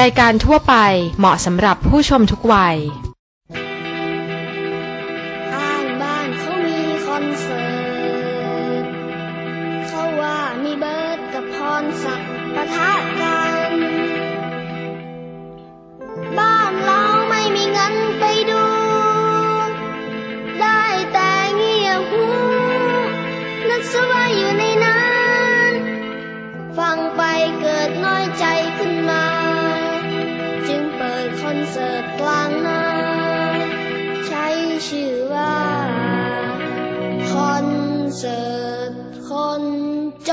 รายการทั่วไปเหมาะสำหรับผู้ชมทุกวัย ข้างบ้านเขามีคอนเสิร์ต เสิร์ตกลงนาใช้ชื่อว่าคอนเสิร์ตคนจ